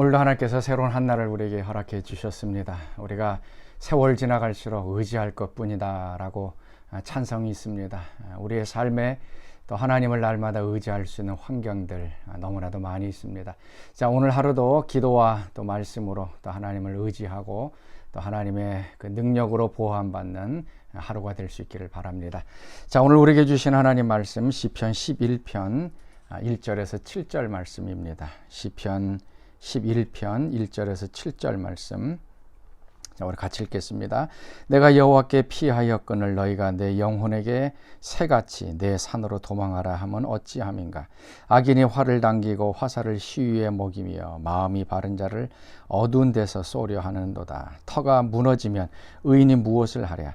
오늘도 하나님께서 새로운 한 날을 우리에게 허락해 주셨습니다. 우리가 세월 지나갈수록 의지할 것 뿐이다 라고 찬성이 있습니다. 우리의 삶에 또 하나님을 날마다 의지할 수 있는 환경들 너무나도 많이 있습니다. 자, 오늘 하루도 기도와 또 말씀으로 또 하나님을 의지하고 또 하나님의 그 능력으로 보호받는 하루가 될 수 있기를 바랍니다. 자, 오늘 우리에게 주신 하나님 말씀 시편 11편 1절에서 7절 말씀입니다. 시편 11편 1절에서 7절 말씀. 자, 우리 같이 읽겠습니다. 내가 여호와께 피하였거늘 너희가 내 영혼에게 새같이 내 산으로 도망하라 하면 어찌함인가? 악인이 활을 당기고 화살을 시위에 먹이며 마음이 바른 자를 어두운 데서 쏘려 하는도다. 터가 무너지면 의인이 무엇을 하랴?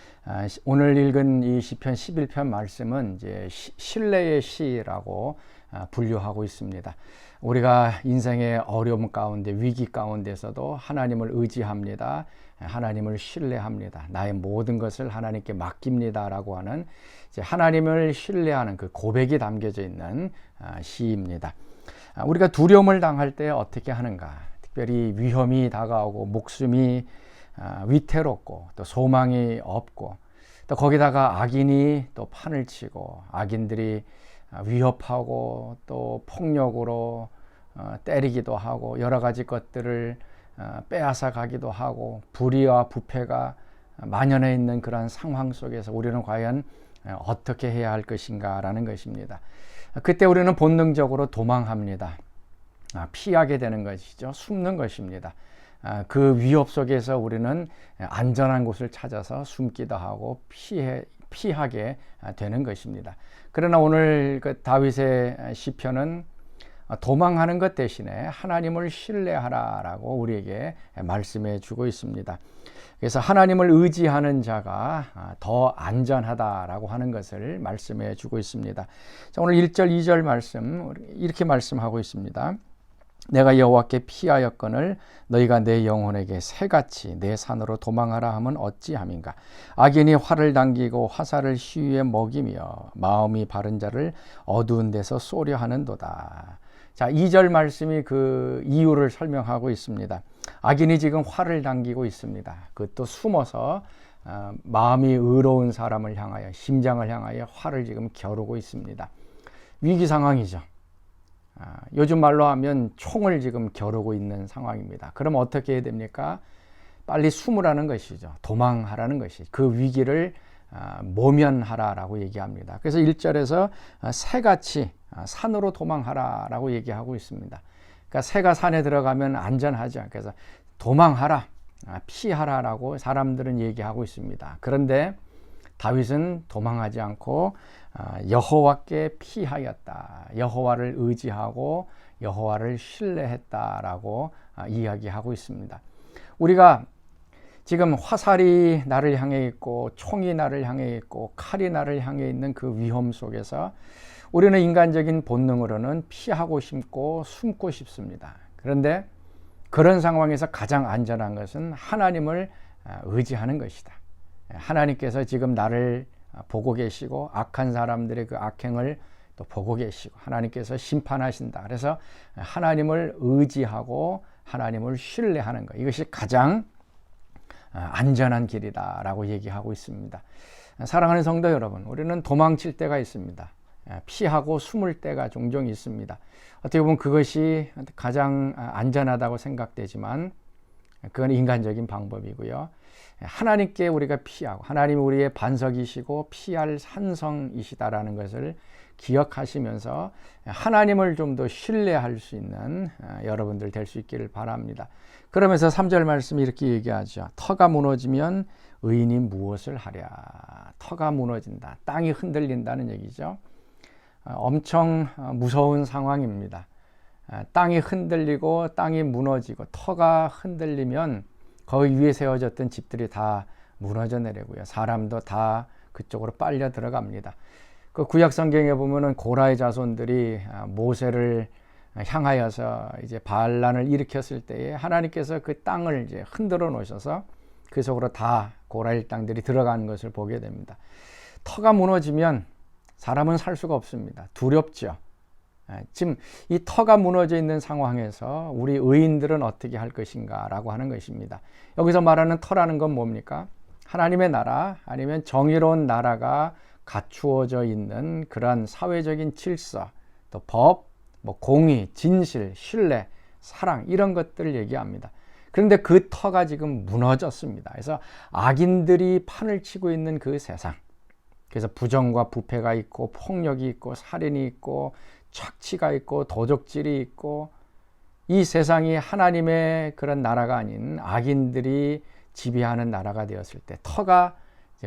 아, 오늘 읽은 이 시편 11편 말씀은 이제 신뢰의 시라고 아, 분류하고 있습니다. 우리가 인생의 어려움 가운데 위기 가운데서도 하나님을 의지합니다. 하나님을 신뢰합니다. 나의 모든 것을 하나님께 맡깁니다라고 하는 하나님을 신뢰하는 그 고백이 담겨져 있는 아, 시입니다. 우리가 두려움을 당할 때 어떻게 하는가? 특별히 위험이 다가오고 목숨이 아, 위태롭고 또 소망이 없고 또 거기다가 악인이 또 판을 치고 악인들이 아, 위협하고 또 폭력으로 어, 때리기도 하고 여러 가지 것들을 어, 빼앗아 가기도 하고 불의와 부패가 만연해 있는 그런 상황 속에서 우리는 과연 어떻게 해야 할 것인가라는 것입니다. 그때 우리는 본능적으로 도망합니다. 아, 피하게 되는 것이죠. 숨는 것입니다. 아, 그 위협 속에서 우리는 안전한 곳을 찾아서 숨기도 하고 피해 피하게 되는 것입니다. 그러나 오늘 그 다윗의 시편은 도망하는 것 대신에 하나님을 신뢰하라라고 우리에게 말씀해 주고 있습니다. 그래서 하나님을 의지하는 자가 더 안전하다라고 하는 것을 말씀해 주고 있습니다. 자, 오늘 1절, 2절 말씀 이렇게 말씀하고 있습니다. 내가 여호와께 피하였거늘 너희가 내 영혼에게 새같이 내 산으로 도망하라 하면 어찌함인가 악인이 활을 당기고 화살을 시위에 먹이며 마음이 바른 자를 어두운 데서 쏘려 하는도다. 자, 2절 말씀이 그 이유를 설명하고 있습니다. 악인이 지금 활을 당기고 있습니다. 그것도 숨어서 어, 마음이 의로운 사람을 향하여 심장을 향하여 활을 지금 겨루고 있습니다. 위기 상황이죠. 아, 요즘 말로 하면 총을 지금 겨루고 있는 상황입니다. 그럼 어떻게 해야 됩니까? 빨리 숨으라는 것이죠. 도망하라는 것이. 그 위기를 아, 모면하라라고 얘기합니다. 그래서 1절에서 아, 새같이 산으로 도망하라라고 얘기하고 있습니다. 그러니까 새가 산에 들어가면 안전하죠. 그래서 도망하라, 피하라라고 사람들은 얘기하고 있습니다. 그런데 다윗은 도망하지 않고 아, 여호와께 피하였다. 여호와를 의지하고 여호와를 신뢰했다라고 아, 이야기하고 있습니다. 우리가 지금 화살이 나를 향해 있고 총이 나를 향해 있고 칼이 나를 향해 있는 그 위험 속에서 우리는 인간적인 본능으로는 피하고 싶고 숨고 싶습니다. 그런데 그런 상황에서 가장 안전한 것은 하나님을 아, 의지하는 것이다. 하나님께서 지금 나를 보고 계시고 악한 사람들의 그 악행을 또 보고 계시고 하나님께서 심판하신다. 그래서 하나님을 의지하고 하나님을 신뢰하는 것 이것이 가장 안전한 길이다라고 얘기하고 있습니다. 사랑하는 성도 여러분, 우리는 도망칠 때가 있습니다. 피하고 숨을 때가 종종 있습니다. 어떻게 보면 그것이 가장 안전하다고 생각되지만 그건 인간적인 방법이고요. 하나님께 우리가 피하고 하나님이 우리의 반석이시고 피할 산성이시다라는 것을 기억하시면서 하나님을 좀 더 신뢰할 수 있는 어, 여러분들 될 수 있기를 바랍니다. 그러면서 3절 말씀이 이렇게 얘기하죠. 터가 무너지면 의인이 무엇을 하랴? 터가 무너진다. 땅이 흔들린다는 얘기죠. 어, 엄청 어, 무서운 상황입니다. 아, 땅이 흔들리고 땅이 무너지고 터가 흔들리면 거기 위에 세워졌던 집들이 다 무너져 내리고요. 사람도 다 그쪽으로 빨려 들어갑니다. 그 구약 성경에 보면은 고라의 자손들이 아, 모세를 향하여서 이제 반란을 일으켰을 때에 하나님께서 그 땅을 이제 흔들어 놓으셔서 그 속으로 다 고라일 땅들이 들어가는 것을 보게 됩니다. 터가 무너지면 사람은 살 수가 없습니다. 두렵죠. 예, 지금 이 터가 무너져 있는 상황에서 우리 의인들은 어떻게 할 것인가 라고 하는 것입니다. 여기서 말하는 터라는 건 뭡니까? 하나님의 나라 아니면 정의로운 나라가 갖추어져 있는 그러한 사회적인 질서, 또 법, 뭐 공의, 진실, 신뢰, 사랑 이런 것들을 얘기합니다. 그런데 그 터가 지금 무너졌습니다. 그래서 악인들이 판을 치고 있는 그 세상. 그래서 부정과 부패가 있고 폭력이 있고 살인이 있고 착취가 있고 도적질이 있고 이 세상이 하나님의 그런 나라가 아닌 악인들이 지배하는 나라가 되었을 때 터가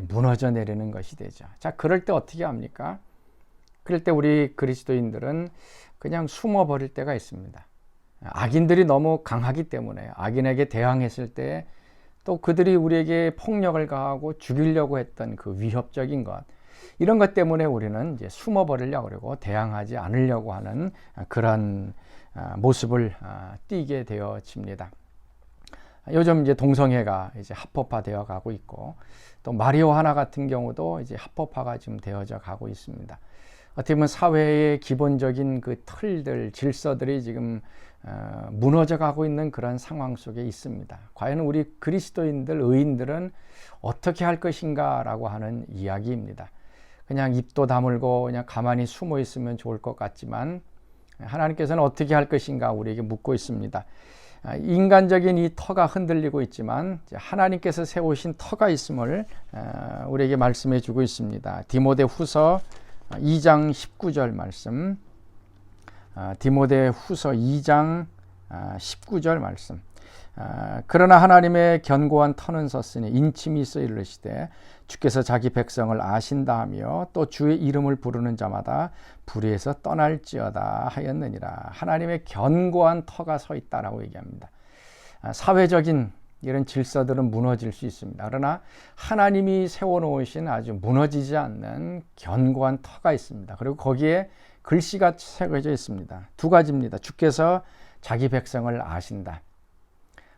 무너져 내리는 것이 되죠. 자, 그럴 때 어떻게 합니까? 그럴 때 우리 그리스도인들은 그냥 숨어 버릴 때가 있습니다. 악인들이 너무 강하기 때문에 악인에게 대항했을 때 또 그들이 우리에게 폭력을 가하고 죽이려고 했던 그 위협적인 것 이런 것 때문에 우리는 이제 숨어 버리려고 그러고 대항하지 않으려고 하는 그런 모습을 띠게 되어집니다. 요즘 이제 동성애가 이제 합법화 되어 가고 있고 또 마리오 하나 같은 경우도 이제 합법화가 지금 되어져 가고 있습니다. 어떻게 보면 사회의 기본적인 그 틀들, 질서들이 지금 어, 무너져 가고 있는 그런 상황 속에 있습니다. 과연 우리 그리스도인들, 의인들은 어떻게 할 것인가 라고 하는 이야기입니다. 그냥 입도 다물고 그냥 가만히 숨어 있으면 좋을 것 같지만 하나님께서는 어떻게 할 것인가 우리에게 묻고 있습니다. 아, 인간적인 이 터가 흔들리고 있지만 하나님께서 세우신 터가 있음을 어, 우리에게 말씀해 주고 있습니다. 디모데 후서 2장 19절 말씀. 아, 디모데 후서 2장 19절 아, 말씀. 아, 그러나 하나님의 견고한 터는 섰으니 인침이 있어 이르시되 주께서 자기 백성을 아신다 하며 또 주의 이름을 부르는 자마다 불의에서 떠날지어다 하였느니라. 하나님의 견고한 터가 서 있다라고 얘기합니다. 사회적인 이런 질서들은 무너질 수 있습니다. 그러나 하나님이 세워놓으신 아주 무너지지 않는 견고한 터가 있습니다. 그리고 거기에 글씨가 새겨져 있습니다. 두 가지입니다. 주께서 자기 백성을 아신다.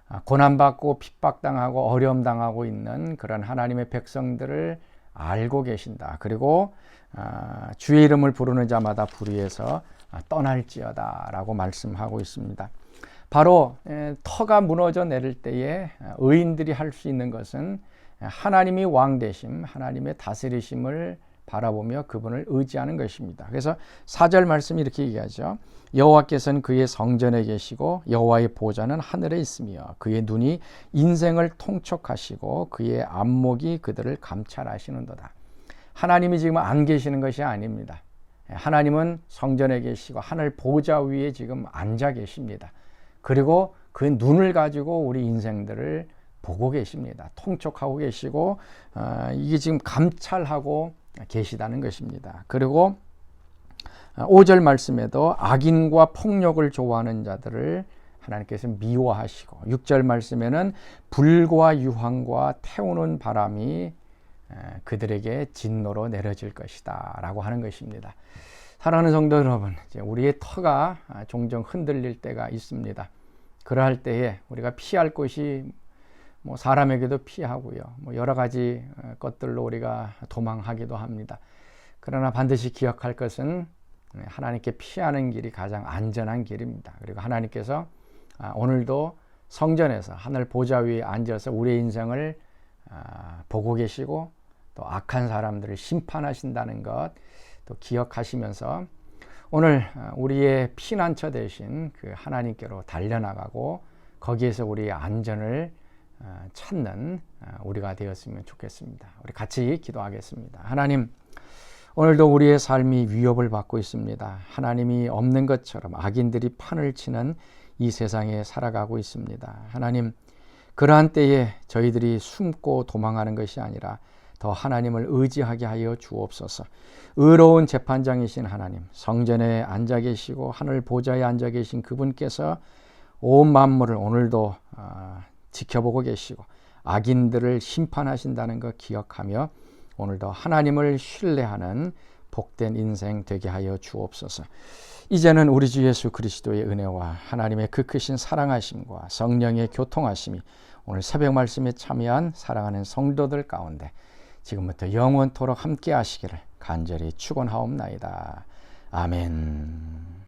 아, 고난받고 핍박당하고 어려움 당하고 있는 그런 하나님의 백성들을 알고 계신다. 그리고 아, 주의 이름을 부르는 자마다 불의해서 아, 떠날지어다 라고 말씀하고 있습니다. 바로 터가 무너져 내릴 때에 의인들이 할 수 있는 것은 하나님이 왕 되심, 하나님의 다스리심을 바라보며 그분을 의지하는 것입니다. 그래서 4절 말씀이 이렇게 얘기하죠. 여호와께서는 그의 성전에 계시고 여호와의 보좌는 하늘에 있으며 그의 눈이 인생을 통촉하시고 그의 안목이 그들을 감찰하시는도다. 하나님이 지금 안 계시는 것이 아닙니다. 하나님은 성전에 계시고 하늘 보좌 위에 지금 앉아 계십니다. 그리고 그 눈을 가지고 우리 인생들을 보고 계십니다. 통촉하고 계시고 어, 이게 지금 감찰하고 계시다는 것입니다. 그리고 5절 말씀에도 악인과 폭력을 좋아하는 자들을 하나님께서 미워하시고 6절 말씀에는 불과 유황과 태우는 바람이 그들에게 진노로 내려질 것이다 라고 하는 것입니다. 사랑하는 성도 여러분, 우리의 터가 종종 흔들릴 때가 있습니다. 그러할 때에 우리가 피할 곳이 뭐 사람에게도 피하고요. 뭐 여러 가지 어, 것들로 우리가 도망하기도 합니다. 그러나 반드시 기억할 것은 네, 하나님께 피하는 길이 가장 안전한 길입니다. 그리고 하나님께서 아, 오늘도 성전에서 하늘 보좌 위에 앉아서 우리의 인생을 아, 보고 계시고 또 악한 사람들을 심판하신다는 것 또 기억하시면서 오늘 어, 우리의 피난처 대신 그 하나님께로 달려나가고 거기에서 우리의 안전을 어, 찾는 어, 우리가 되었으면 좋겠습니다. 우리 같이 기도하겠습니다. 하나님, 오늘도 우리의 삶이 위협을 받고 있습니다. 하나님이 없는 것처럼 악인들이 판을 치는 이 세상에 살아가고 있습니다. 하나님, 그러한 때에 저희들이 숨고 도망하는 것이 아니라 더 하나님을 의지하게 하여 주옵소서. 의로운 재판장이신 하나님, 성전에 앉아 계시고 하늘 보좌에 앉아 계신 그분께서 온 만물을 오늘도 아, 지켜보고 계시고 악인들을 심판하신다는 것 기억하며 오늘도 하나님을 신뢰하는 복된 인생 되게 하여 주옵소서. 이제는 우리 주 예수 그리스도의 은혜와 하나님의 그 크신 사랑하심과 성령의 교통하심이 오늘 새벽 말씀에 참여한 사랑하는 성도들 가운데 지금부터 영원토록 함께 하시기를 간절히 축원하옵나이다. 아멘.